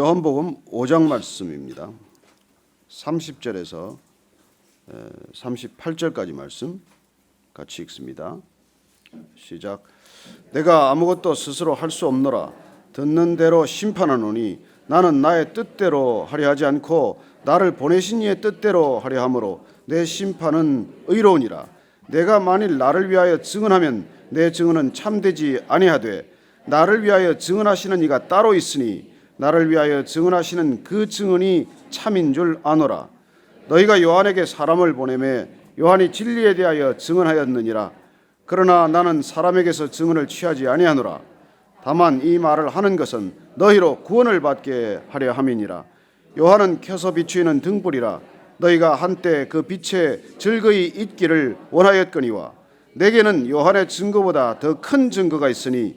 요한복음 5장 말씀입니다. 30절에서 38절까지 말씀 같이 읽습니다. 시작. 내가 아무것도 스스로 할 수 없노라. 듣는 대로 심판하노니 나는 나의 뜻대로 하려 하지 않고 나를 보내신 이의 뜻대로 하려 함으로 내 심판은 의로우니라. 내가 만일 나를 위하여 증언하면 내 증언은 참되지 아니하되 나를 위하여 증언하시는 이가 따로 있으니 나를 위하여 증언하시는 그 증언이 참인 줄 아노라. 너희가 요한에게 사람을 보내매 요한이 진리에 대하여 증언하였느니라. 그러나 나는 사람에게서 증언을 취하지 아니하노라. 다만 이 말을 하는 것은 너희로 구원을 받게 하려 함이니라. 요한은 켜서 비추이는 등불이라. 너희가 한때 그 빛에 즐거이 있기를 원하였거니와 내게는 요한의 증거보다 더 큰 증거가 있으니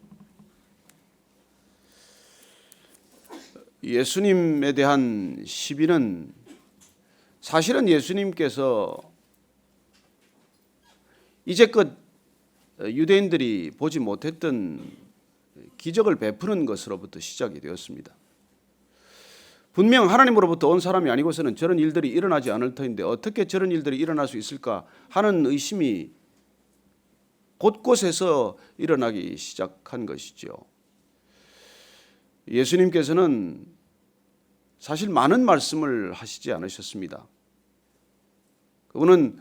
예수님에 대한 시비는 사실은 예수님께서 이제껏 유대인들이 보지 못했던 기적을 베푸는 것으로부터 시작이 되었습니다. 분명 하나님으로부터 온 사람이 아니고서는 저런 일들이 일어나지 않을 터인데 어떻게 저런 일들이 일어날 수 있을까 하는 의심이 곳곳에서 일어나기 시작한 것이죠. 예수님께서는 사실 많은 말씀을 하시지 않으셨습니다. 그분은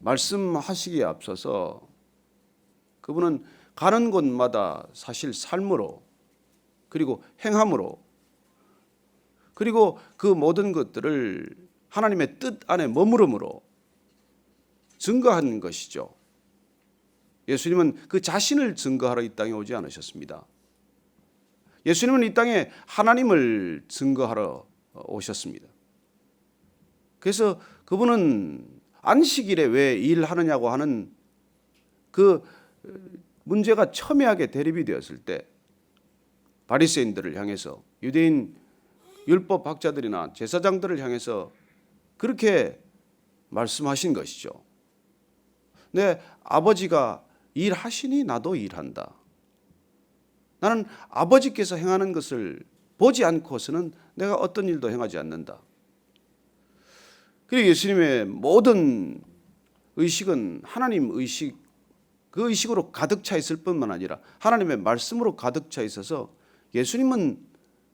말씀하시기에 앞서서 그분은 가는 곳마다 사실 삶으로 그리고 행함으로 그리고 그 모든 것들을 하나님의 뜻 안에 머무름으로 증거한 것이죠. 예수님은 그 자신을 증거하러 이 땅에 오지 않으셨습니다. 예수님은 이 땅에 하나님을 증거하러 오셨습니다. 그래서 그분은 안식일에 왜 일하느냐고 하는 그 문제가 첨예하게 대립이 되었을 때 바리새인들을 향해서 유대인 율법 학자들이나 제사장들을 향해서 그렇게 말씀하신 것이죠. 내 아버지가 일하시니 나도 일한다. 나는 아버지께서 행하는 것을 보지 않고서는 내가 어떤 일도 행하지 않는다. 그리고 예수님의 모든 의식은 하나님 의식, 그 의식으로 가득 차 있을 뿐만 아니라 하나님의 말씀으로 가득 차 있어서 예수님은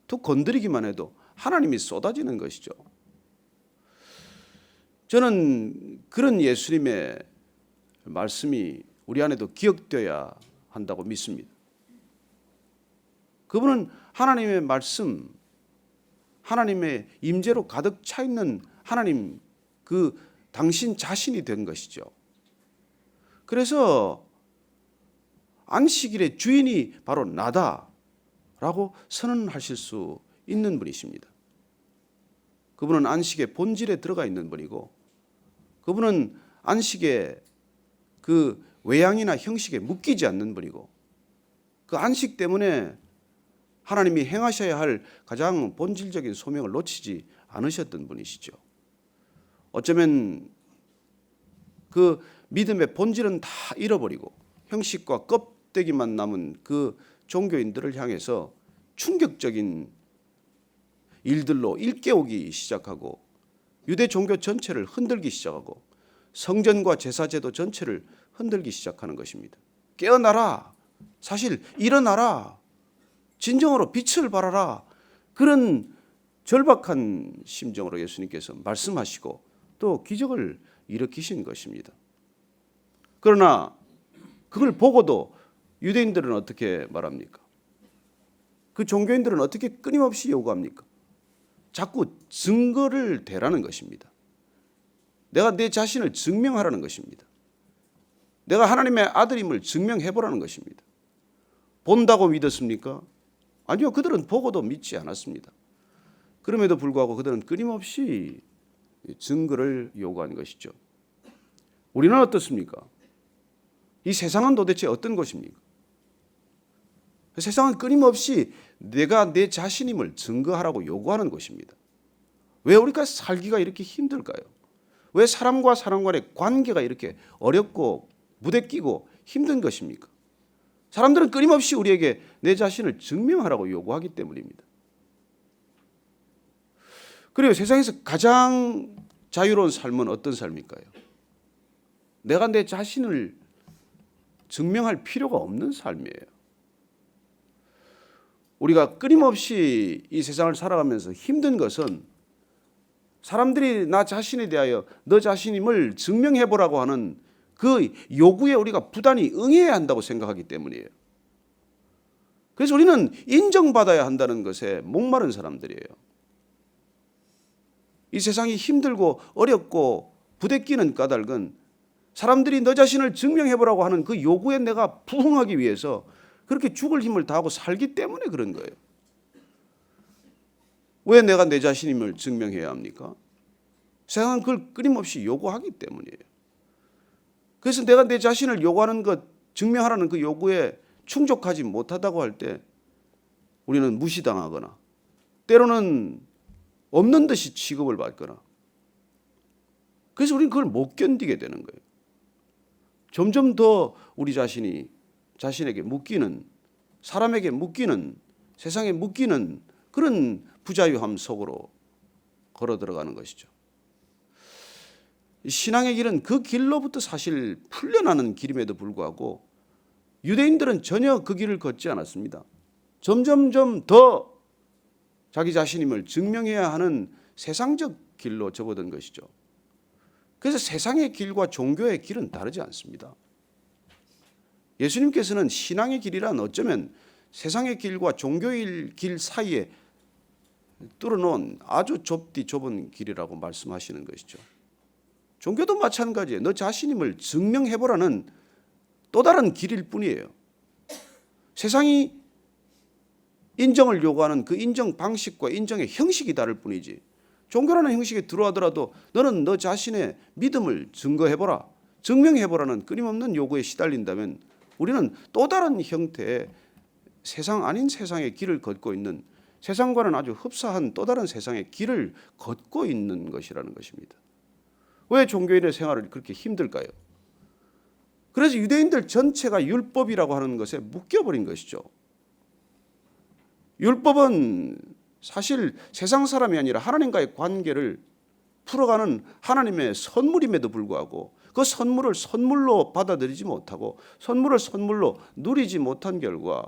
툭 건드리기만 해도 하나님이 쏟아지는 것이죠. 저는 그런 예수님의 말씀이 우리 안에도 기억되어야 한다고 믿습니다. 그분은 하나님의 말씀, 하나님의 임재로 가득 차 있는 하나님 그 당신 자신이 된 것이죠. 그래서 안식일의 주인이 바로 나다라고 선언하실 수 있는 분이십니다. 그분은 안식의 본질에 들어가 있는 분이고 그분은 안식의 그 외양이나 형식에 묶이지 않는 분이고 그 안식 때문에 하나님이 행하셔야 할 가장 본질적인 소명을 놓치지 않으셨던 분이시죠. 어쩌면 그 믿음의 본질은 다 잃어버리고 형식과 껍데기만 남은 그 종교인들을 향해서 충격적인 일들로 일깨우기 시작하고 유대 종교 전체를 흔들기 시작하고 성전과 제사제도 전체를 흔들기 시작하는 것입니다. 깨어나라. 사실 일어나라. 진정으로 빛을 발하라. 그런 절박한 심정으로 예수님께서 말씀하시고 또 기적을 일으키신 것입니다. 그러나 그걸 보고도 유대인들은 어떻게 말합니까? 그 종교인들은 어떻게 끊임없이 요구합니까? 자꾸 증거를 대라는 것입니다. 내가 내 자신을 증명하라는 것입니다. 내가 하나님의 아들임을 증명해 보라는 것입니다. 본다고 믿었습니까? 아니요. 그들은 보고도 믿지 않았습니다. 그럼에도 불구하고 그들은 끊임없이 증거를 요구한 것이죠. 우리는 어떻습니까? 이 세상은 도대체 어떤 것입니까? 세상은 끊임없이 내가 내 자신임을 증거하라고 요구하는 것입니다. 왜 우리가 살기가 이렇게 힘들까요? 왜 사람과 사람 간의 관계가 이렇게 어렵고 무대끼고 힘든 것입니까? 사람들은 끊임없이 우리에게 내 자신을 증명하라고 요구하기 때문입니다. 그리고 세상에서 가장 자유로운 삶은 어떤 삶일까요? 내가 내 자신을 증명할 필요가 없는 삶이에요. 우리가 끊임없이 이 세상을 살아가면서 힘든 것은 사람들이 나 자신에 대하여 너 자신임을 증명해 보라고 하는 그 요구에 우리가 부단히 응해야 한다고 생각하기 때문이에요. 그래서 우리는 인정받아야 한다는 것에 목마른 사람들이에요. 이 세상이 힘들고 어렵고 부대끼는 까닭은 사람들이 너 자신을 증명해 보라고 하는 그 요구에 내가 부응하기 위해서 그렇게 죽을 힘을 다하고 살기 때문에 그런 거예요. 왜 내가 내 자신임을 증명해야 합니까? 세상은 그걸 끊임없이 요구하기 때문이에요. 그래서 내가 내 자신을 요구하는 것, 증명하라는 그 요구에 충족하지 못하다고 할 때 우리는 무시당하거나 때로는 없는 듯이 취급을 받거나 그래서 우리는 그걸 못 견디게 되는 거예요. 점점 더 우리 자신이 자신에게 묶이는 사람에게 묶이는 세상에 묶이는 그런 부자유함 속으로 걸어 들어가는 것이죠. 신앙의 길은 그 길로부터 사실 풀려나는 길임에도 불구하고 유대인들은 전혀 그 길을 걷지 않았습니다. 점점점 더 자기 자신임을 증명해야 하는 세상적 길로 접어든 것이죠. 그래서 세상의 길과 종교의 길은 다르지 않습니다. 예수님께서는 신앙의 길이란 어쩌면 세상의 길과 종교의 길 사이에 뚫어놓은 아주 좁디 좁은 길이라고 말씀하시는 것이죠. 종교도 마찬가지예요. 너 자신임을 증명해보라는 또 다른 길일 뿐이에요. 세상이 인정을 요구하는 그 인정 방식과 인정의 형식이 다를 뿐이지. 종교라는 형식에 들어가더라도 너는 너 자신의 믿음을 증거해보라, 증명해보라는 끊임없는 요구에 시달린다면 우리는 또 다른 형태의 세상 아닌 세상의 길을 걷고 있는 세상과는 아주 흡사한 또 다른 세상의 길을 걷고 있는 것이라는 것입니다. 왜 종교인의 생활을 그렇게 힘들까요? 그래서 유대인들 전체가 율법이라고 하는 것에 묶여버린 것이죠. 율법은 사실 세상 사람이 아니라 하나님과의 관계를 풀어가는 하나님의 선물임에도 불구하고 그 선물을 선물로 받아들이지 못하고 선물을 선물로 누리지 못한 결과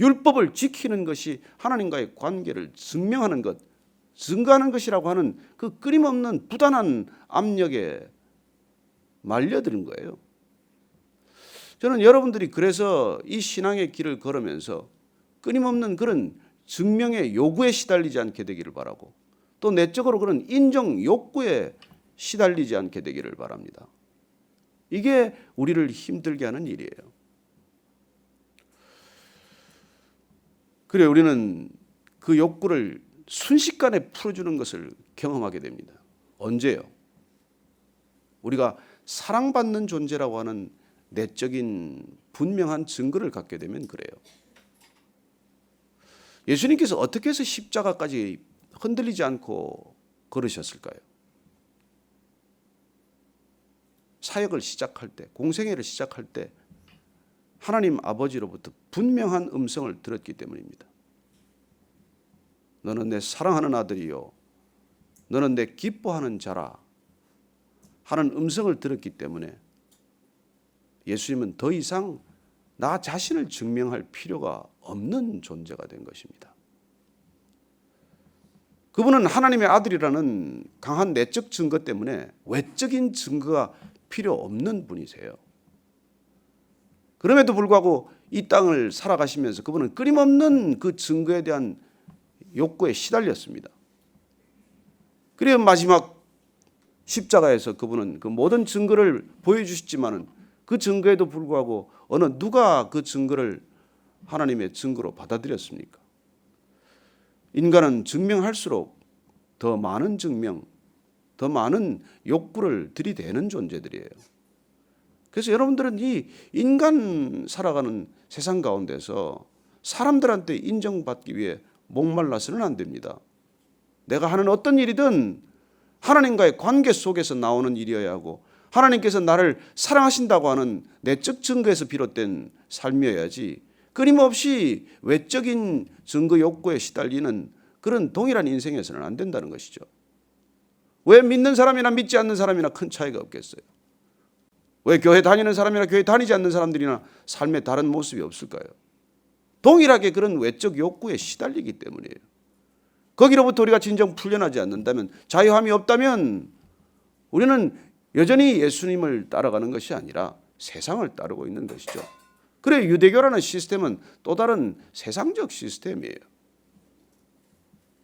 율법을 지키는 것이 하나님과의 관계를 증명하는 것, 증거하는 것이라고 하는 그 끊임없는 부단한 압력에 말려드는 거예요. 저는 여러분들이 그래서 이 신앙의 길을 걸으면서 끊임없는 그런 증명의 요구에 시달리지 않게 되기를 바라고 또 내적으로 그런 인정 욕구에 시달리지 않게 되기를 바랍니다. 이게 우리를 힘들게 하는 일이에요. 그래 우리는 그 욕구를 순식간에 풀어주는 것을 경험하게 됩니다. 언제요? 우리가 사랑받는 존재라고 하는 내적인 분명한 증거를 갖게 되면 그래요. 예수님께서 어떻게 해서 십자가까지 흔들리지 않고 걸으셨을까요? 사역을 시작할 때, 공생애를 시작할 때 하나님 아버지로부터 분명한 음성을 들었기 때문입니다. 너는 내 사랑하는 아들이요. 너는 내 기뻐하는 자라. 하는 음성을 들었기 때문에 예수님은 더 이상 나 자신을 증명할 필요가 없는 존재가 된 것입니다. 그분은 하나님의 아들이라는 강한 내적 증거 때문에 외적인 증거가 필요 없는 분이세요. 그럼에도 불구하고 이 땅을 살아가시면서 그분은 끊임없는 그 증거에 대한 욕구에 시달렸습니다. 그리고 마지막 십자가에서 그분은 그 모든 증거를 보여주셨지만은 그 증거에도 불구하고 어느 누가 그 증거를 하나님의 증거로 받아들였습니까? 인간은 증명할수록 더 많은 증명, 더 많은 욕구를 들이대는 존재들이에요. 그래서 여러분들은 이 인간 살아가는 세상 가운데서 사람들한테 인정받기 위해 목말라서는 안 됩니다. 내가 하는 어떤 일이든 하나님과의 관계 속에서 나오는 일이어야 하고 하나님께서 나를 사랑하신다고 하는 내적 증거에서 비롯된 삶이어야지 끊임없이 외적인 증거 욕구에 시달리는 그런 동일한 인생에서는 안 된다는 것이죠. 왜 믿는 사람이나 믿지 않는 사람이나 큰 차이가 없겠어요? 왜 교회 다니는 사람이나 교회 다니지 않는 사람들이나 삶에 다른 모습이 없을까요? 동일하게 그런 외적 욕구에 시달리기 때문이에요. 거기로부터 우리가 진정 풀려나지 않는다면 자유함이 없다면 우리는 여전히 예수님을 따라가는 것이 아니라 세상을 따르고 있는 것이죠. 그래 유대교라는 시스템은 또 다른 세상적 시스템이에요.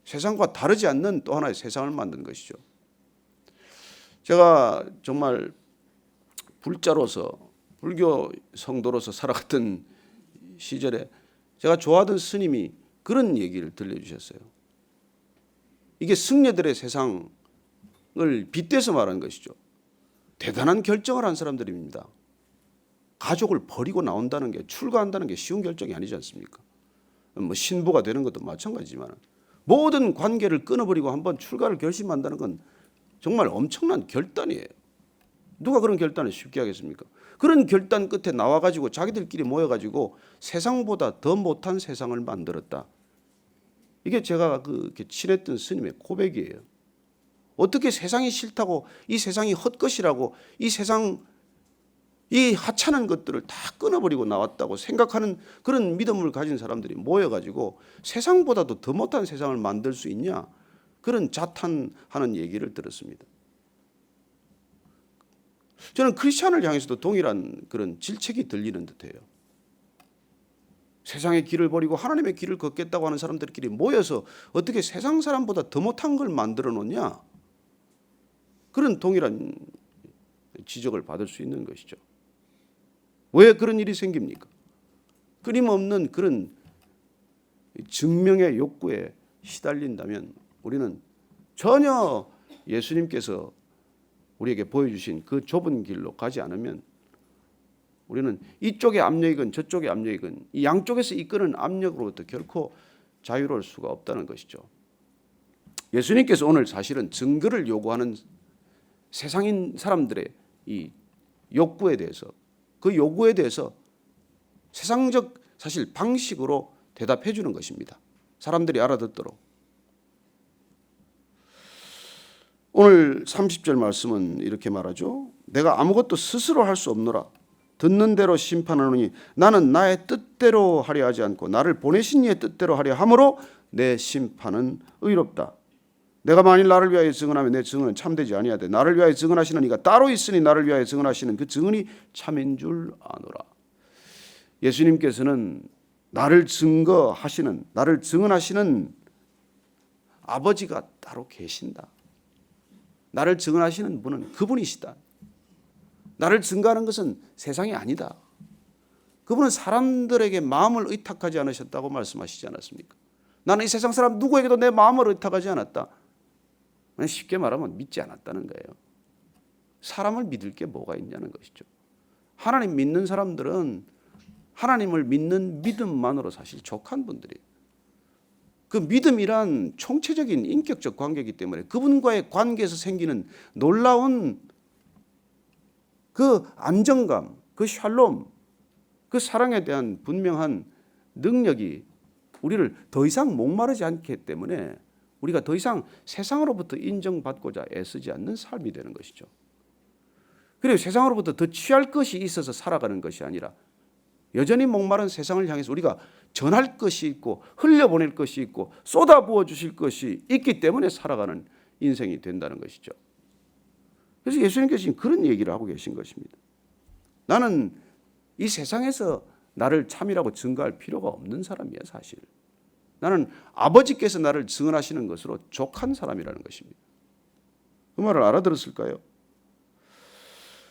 세상과 다르지 않는 또 하나의 세상을 만든 것이죠. 제가 정말 불자로서 불교 성도로서 살아갔던 시절에 제가 좋아하던 스님이 그런 얘기를 들려주셨어요. 이게 승려들의 세상을 빗대서 말한 것이죠. 대단한 결정을 한 사람들입니다. 가족을 버리고 나온다는 게 출가한다는 게 쉬운 결정이 아니지 않습니까? 뭐 신부가 되는 것도 마찬가지지만 모든 관계를 끊어버리고 한번 출가를 결심한다는 건 정말 엄청난 결단이에요. 누가 그런 결단을 쉽게 하겠습니까? 그런 결단 끝에 나와가지고 자기들끼리 모여가지고 세상보다 더 못한 세상을 만들었다. 이게 제가 그 친했던 스님의 고백이에요. 어떻게 세상이 싫다고 이 세상이 헛것이라고 이 세상 이 하찮은 것들을 다 끊어버리고 나왔다고 생각하는 그런 믿음을 가진 사람들이 모여가지고 세상보다도 더 못한 세상을 만들 수 있냐 그런 자탄하는 얘기를 들었습니다. 저는 크리스천을 향해서도 동일한 그런 질책이 들리는 듯해요. 세상의 길을 버리고 하나님의 길을 걷겠다고 하는 사람들끼리 모여서 어떻게 세상 사람보다 더 못한 걸 만들어 놓냐? 그런 동일한 지적을 받을 수 있는 것이죠. 왜 그런 일이 생깁니까? 끊임없는 그런 증명의 욕구에 시달린다면 우리는 전혀 예수님께서 우리에게 보여주신 그 좁은 길로 가지 않으면 우리는 이쪽의 압력이건 저쪽의 압력이건 이 양쪽에서 이끄는 압력으로부터 결코 자유로울 수가 없다는 것이죠. 예수님께서 오늘 사실은 증거를 요구하는 세상인 사람들의 이 욕구에 대해서 그 요구에 대해서 세상적 사실 방식으로 대답해 주는 것입니다. 사람들이 알아듣도록. 오늘 30절 말씀은 이렇게 말하죠. 내가 아무것도 스스로 할 수 없노라. 듣는 대로 심판하노니 나는 나의 뜻대로 하려 하지 않고 나를 보내신 이의 뜻대로 하려 함으로 내 심판은 의롭다. 내가 만일 나를 위하여 증언하면 내 증언은 참되지 아니하되 나를 위하여 증언하시는 이가 따로 있으니 나를 위하여 증언하시는 그 증언이 참인 줄 아노라. 예수님께서는 나를 증거하시는 나를 증언하시는 아버지가 따로 계신다. 나를 증언하시는 분은 그분이시다. 나를 증거하는 것은 세상이 아니다. 그분은 사람들에게 마음을 의탁하지 않으셨다고 말씀하시지 않았습니까? 나는 이 세상 사람 누구에게도 내 마음을 의탁하지 않았다. 쉽게 말하면 믿지 않았다는 거예요. 사람을 믿을 게 뭐가 있냐는 것이죠. 하나님 믿는 사람들은 하나님을 믿는 믿음만으로 사실 족한 분들이에요. 그 믿음이란 총체적인 인격적 관계이기 때문에 그분과의 관계에서 생기는 놀라운 그 안정감, 그 샬롬, 그 사랑에 대한 분명한 능력이 우리를 더 이상 목마르지 않기 때문에 우리가 더 이상 세상으로부터 인정받고자 애쓰지 않는 삶이 되는 것이죠. 그리고 세상으로부터 더 취할 것이 있어서 살아가는 것이 아니라 여전히 목마른 세상을 향해서 우리가 전할 것이 있고 흘려보낼 것이 있고 쏟아부어 주실 것이 있기 때문에 살아가는 인생이 된다는 것이죠. 그래서 예수님께서 지금 그런 얘기를 하고 계신 것입니다. 나는 이 세상에서 나를 참이라고 증거할 필요가 없는 사람이야 사실. 나는 아버지께서 나를 증언하시는 것으로 족한 사람이라는 것입니다. 그 말을 알아들었을까요?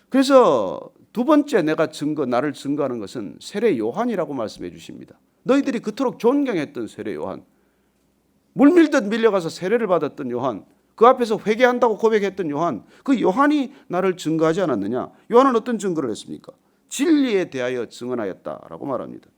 그래서 두 번째 내가 증거 나를 증거하는 것은 세례 요한이라고 말씀해 주십니다. 너희들이 그토록 존경했던 세례 요한, 물밀듯 밀려가서 세례를 받았던 요한, 그 앞에서 회개한다고 고백했던 요한, 그 요한이 나를 증거하지 않았느냐? 요한은 어떤 증거를 했습니까? 진리에 대하여 증언하였다라고 말합니다.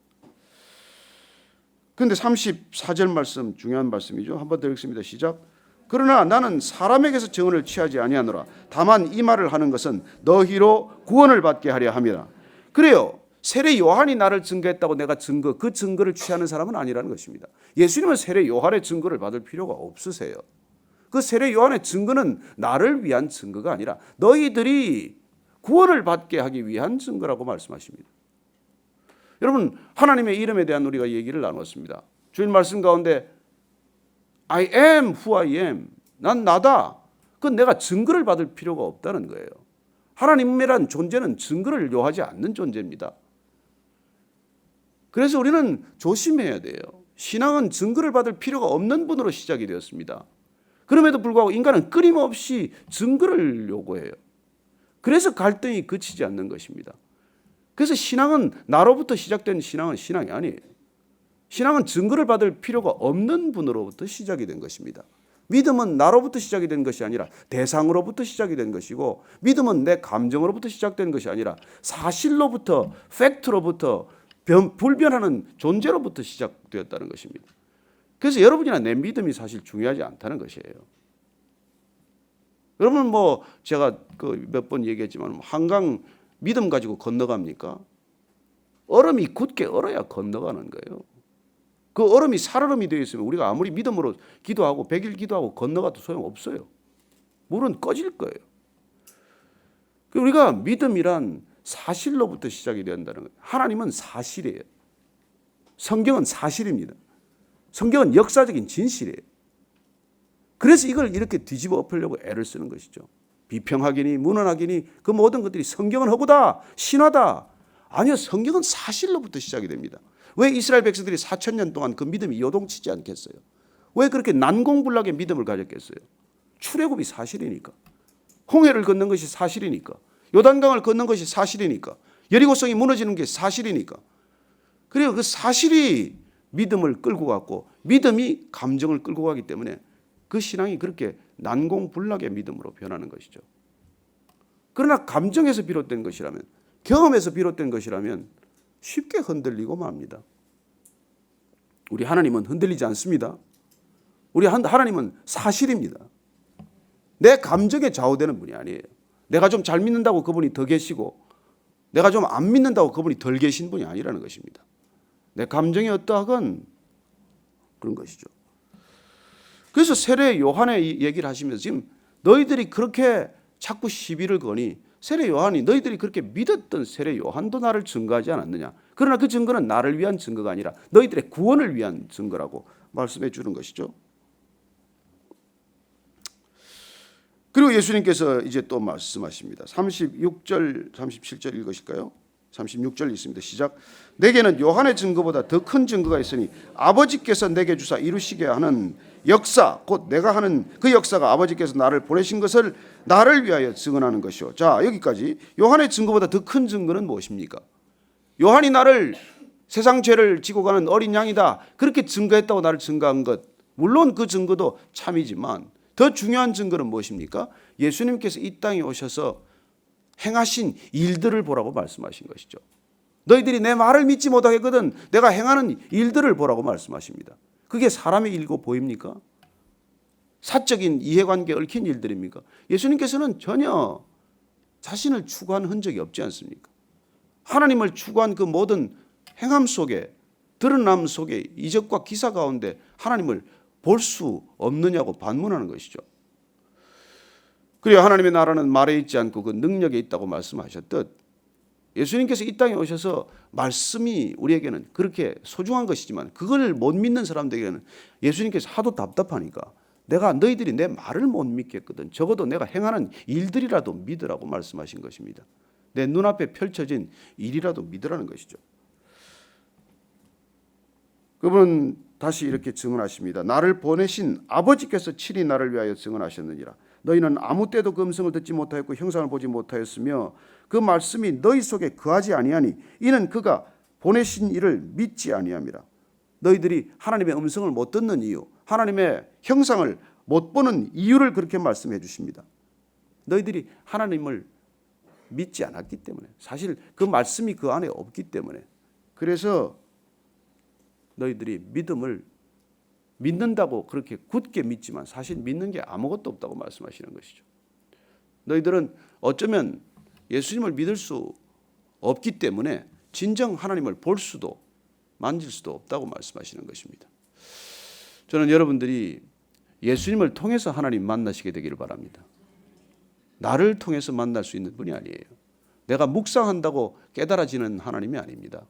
그런데 34절 말씀 중요한 말씀이죠. 한번 더 읽습니다. 시작. 그러나 나는 사람에게서 증언을 취하지 아니하노라. 다만 이 말을 하는 것은 너희로 구원을 받게 하려 함이라. 그래요. 세례 요한이 나를 증거했다고 내가 증거 그 증거를 취하는 사람은 아니라는 것입니다. 예수님은 세례 요한의 증거를 받을 필요가 없으세요. 그 세례 요한의 증거는 나를 위한 증거가 아니라 너희들이 구원을 받게 하기 위한 증거라고 말씀하십니다. 여러분 하나님의 이름에 대한 우리가 얘기를 나눴습니다. 주일 말씀 가운데 I am who I am. 난 나다. 그건 내가 증거를 받을 필요가 없다는 거예요. 하나님이란 존재는 증거를 요하지 않는 존재입니다. 그래서 우리는 조심해야 돼요. 신앙은 증거를 받을 필요가 없는 분으로 시작이 되었습니다. 그럼에도 불구하고 인간은 끊임없이 증거를 요구해요. 그래서 갈등이 그치지 않는 것입니다. 그래서 신앙은 나로부터 시작된 신앙은 신앙이 아니에요. 신앙은 증거를 받을 필요가 없는 분으로부터 시작이 된 것입니다. 믿음은 나로부터 시작이 된 것이 아니라 대상으로부터 시작이 된 것이고 믿음은 내 감정으로부터 시작된 것이 아니라 사실로부터 팩트로부터 변, 불변하는 존재로부터 시작되었다는 것입니다. 그래서 여러분이나 내 믿음이 사실 중요하지 않다는 것이에요. 여러분 뭐 제가 그 몇 번 얘기했지만 한강 믿음 가지고 건너갑니까? 얼음이 굳게 얼어야 건너가는 거예요. 그 얼음이 살얼음이 되어 있으면 우리가 아무리 믿음으로 기도하고 백일 기도하고 건너가도 소용 없어요. 물은 꺼질 거예요. 그 우리가 믿음이란 사실로부터 시작이 된다는 거예요. 하나님은 사실이에요. 성경은 사실입니다. 성경은 역사적인 진실이에요. 그래서 이걸 이렇게 뒤집어 엎으려고 애를 쓰는 것이죠. 비평하기니 문헌하기니 그 모든 것들이 성경은 허구다 신화다 아니요 성경은 사실로부터 시작이 됩니다. 왜 이스라엘 백성들이 4천 년 동안 그 믿음이 요동치지 않겠어요? 왜 그렇게 난공불락의 믿음을 가졌겠어요? 출애굽이 사실이니까. 홍해를 걷는 것이 사실이니까. 요단강을 걷는 것이 사실이니까. 여리고성이 무너지는 게 사실이니까. 그리고 그 사실이 믿음을 끌고 갔고 믿음이 감정을 끌고 가기 때문에 그 신앙이 그렇게 난공불락의 믿음으로 변하는 것이죠. 그러나 감정에서 비롯된 것이라면 경험에서 비롯된 것이라면 쉽게 흔들리고 맙니다. 우리 하나님은 흔들리지 않습니다. 우리 하나님은 사실입니다. 내 감정에 좌우되는 분이 아니에요. 내가 좀 잘 믿는다고 그분이 더 계시고 내가 좀 안 믿는다고 그분이 덜 계신 분이 아니라는 것입니다. 내 감정이 어떠하건 그런 것이죠. 그래서 세례 요한의 얘기를 하시면서 지금 너희들이 그렇게 자꾸 시비를 거니 세례 요한이 너희들이 그렇게 믿었던 세례 요한도 나를 증거하지 않았느냐. 그러나 그 증거는 나를 위한 증거가 아니라 너희들의 구원을 위한 증거라고 말씀해 주는 것이죠. 그리고 예수님께서 이제 또 말씀하십니다. 36절, 37절 읽으실까요? 36절 있습니다. 시작. 내게는 요한의 증거보다 더 큰 증거가 있으니 아버지께서 내게 주사 이루시게 하는 역사 곧 내가 하는 그 역사가 아버지께서 나를 보내신 것을 나를 위하여 증언하는 것이요. 자, 여기까지 요한의 증거보다 더 큰 증거는 무엇입니까? 요한이 나를 세상 죄를 지고 가는 어린 양이다. 그렇게 증거했다고 나를 증거한 것. 물론 그 증거도 참이지만 더 중요한 증거는 무엇입니까? 예수님께서 이 땅에 오셔서 행하신 일들을 보라고 말씀하신 것이죠. 너희들이 내 말을 믿지 못하겠거든 내가 행하는 일들을 보라고 말씀하십니다. 그게 사람의 일고 보입니까? 사적인 이해관계 얽힌 일들입니까? 예수님께서는 전혀 자신을 추구한 흔적이 없지 않습니까? 하나님을 추구한 그 모든 행함 속에 드러남 속에 이적과 기사 가운데 하나님을 볼 수 없느냐고 반문하는 것이죠. 그리고 하나님의 나라는 말에 있지 않고 그 능력에 있다고 말씀하셨듯 예수님께서 이 땅에 오셔서 말씀이 우리에게는 그렇게 소중한 것이지만 그걸 못 믿는 사람들에게는 예수님께서 하도 답답하니까 내가 너희들이 내 말을 못 믿겠거든. 적어도 내가 행하는 일들이라도 믿으라고 말씀하신 것입니다. 내 눈앞에 펼쳐진 일이라도 믿으라는 것이죠. 그분은 다시 이렇게 증언하십니다. 나를 보내신 아버지께서 친히 나를 위하여 증언하셨느니라. 너희는 아무 때도 그 음성을 듣지 못하였고 형상을 보지 못하였으며 그 말씀이 너희 속에 거하지 아니하니 이는 그가 보내신 이를 믿지 아니함이라. 너희들이 하나님의 음성을 못 듣는 이유, 하나님의 형상을 못 보는 이유를 그렇게 말씀해 주십니다. 너희들이 하나님을 믿지 않았기 때문에 사실 그 말씀이 그 안에 없기 때문에 그래서 너희들이 믿음을 믿는다고 그렇게 굳게 믿지만 사실 믿는 게 아무것도 없다고 말씀하시는 것이죠. 너희들은 어쩌면 예수님을 믿을 수 없기 때문에 진정 하나님을 볼 수도 만질 수도 없다고 말씀하시는 것입니다. 저는 여러분들이 예수님을 통해서 하나님 만나시게 되기를 바랍니다. 나를 통해서 만날 수 있는 분이 아니에요. 내가 묵상한다고 깨달아지는 하나님이 아닙니다.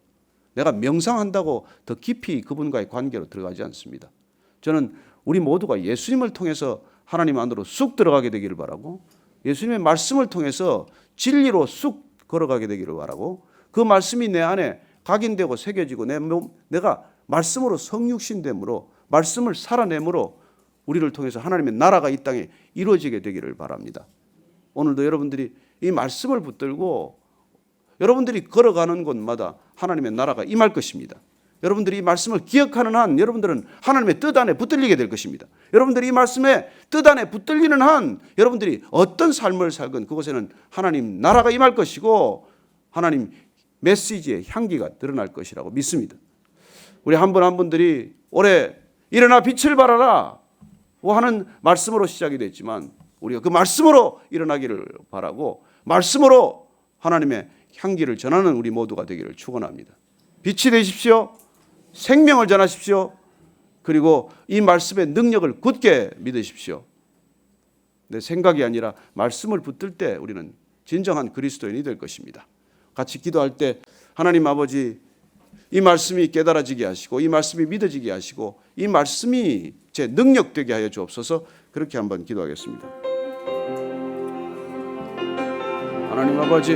내가 명상한다고 더 깊이 그분과의 관계로 들어가지 않습니다. 저는 우리 모두가 예수님을 통해서 하나님 안으로 쑥 들어가게 되기를 바라고 예수님의 말씀을 통해서 진리로 쑥 걸어가게 되기를 바라고 그 말씀이 내 안에 각인되고 새겨지고 내 몸, 내가 말씀으로 성육신됨으로 말씀을 살아내므로 우리를 통해서 하나님의 나라가 이 땅에 이루어지게 되기를 바랍니다. 오늘도 여러분들이 이 말씀을 붙들고 여러분들이 걸어가는 곳마다 하나님의 나라가 임할 것입니다. 여러분들이 이 말씀을 기억하는 한 여러분들은 하나님의 뜻 안에 붙들리게 될 것입니다. 여러분들이 이 말씀의 뜻 안에 붙들리는 한 여러분들이 어떤 삶을 살건 그곳에는 하나님 나라가 임할 것이고 하나님 메시지의 향기가 드러날 것이라고 믿습니다. 우리 한분한 분들이 올해 일어나 빛을 발하라 하는 말씀으로 시작이 됐지만 우리가 그 말씀으로 일어나기를 바라고 말씀으로 하나님의 향기를 전하는 우리 모두가 되기를 축원합니다. 빛이 되십시오. 생명을 전하십시오. 그리고 이 말씀의 능력을 굳게 믿으십시오. 내 생각이 아니라 말씀을 붙들 때 우리는 진정한 그리스도인이 될 것입니다. 같이 기도할 때 하나님 아버지 이 말씀이 깨달아지게 하시고 이 말씀이 믿어지게 하시고 이 말씀이 제 능력 되게 하여 주옵소서 그렇게 한번 기도하겠습니다. 하나님 아버지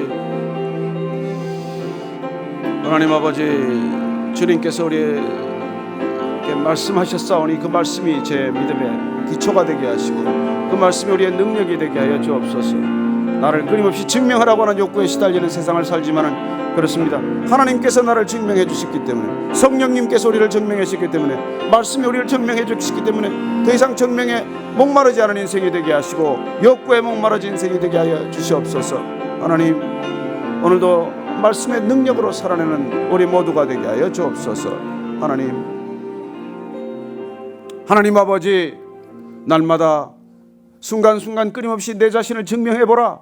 하나님 아버지 주님께서 우리에게 말씀하셨사오니 그 말씀이 제 믿음의 기초가 되게 하시고 그 말씀이 우리의 능력이 되게 하여 주옵소서. 나를 끊임없이 증명하라고 하는 욕구에 시달리는 세상을 살지만은 그렇습니다. 하나님께서 나를 증명해 주셨기 때문에 성령님께서 우리를 증명해 주셨기 때문에 말씀이 우리를 증명해 주셨기 때문에 더 이상 증명에 목마르지 않은 인생이 되게 하시고 욕구에 목마르지 인생이 되게 하여 주시옵소서. 하나님 오늘도 말씀의 능력으로 살아내는 우리 모두가 되게 하여 주옵소서. 하나님, 하나님 아버지, 날마다 순간순간 끊임없이 내 자신을 증명해 보라.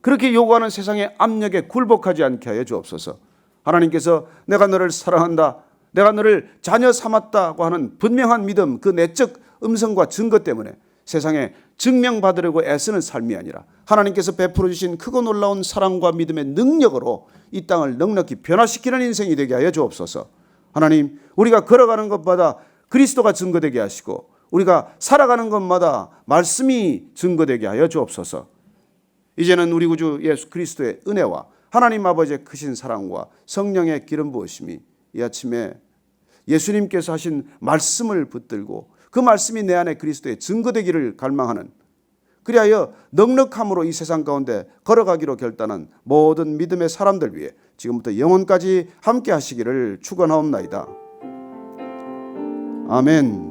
그렇게 요구하는 세상의 압력에 굴복하지 않게 하여 주옵소서. 하나님께서 내가 너를 사랑한다. 내가 너를 자녀 삼았다고 하는 분명한 믿음, 그 내적 음성과 증거 때문에 세상에 증명받으려고 애쓰는 삶이 아니라 하나님께서 베풀어 주신 크고 놀라운 사랑과 믿음의 능력으로 이 땅을 넉넉히 변화시키는 인생이 되게 하여 주옵소서. 하나님, 우리가 걸어가는 것마다 그리스도가 증거되게 하시고 우리가 살아가는 것마다 말씀이 증거되게 하여 주옵소서. 이제는 우리 구주 예수 그리스도의 은혜와 하나님 아버지의 크신 사랑과 성령의 기름 부으심이 이 아침에 예수님께서 하신 말씀을 붙들고 그 말씀이 내 안에 그리스도의 증거되기를 갈망하는 그리하여 넉넉함으로 이 세상 가운데 걸어가기로 결단한 모든 믿음의 사람들 위해 지금부터 영원까지 함께 하시기를 축원하옵나이다. 아멘.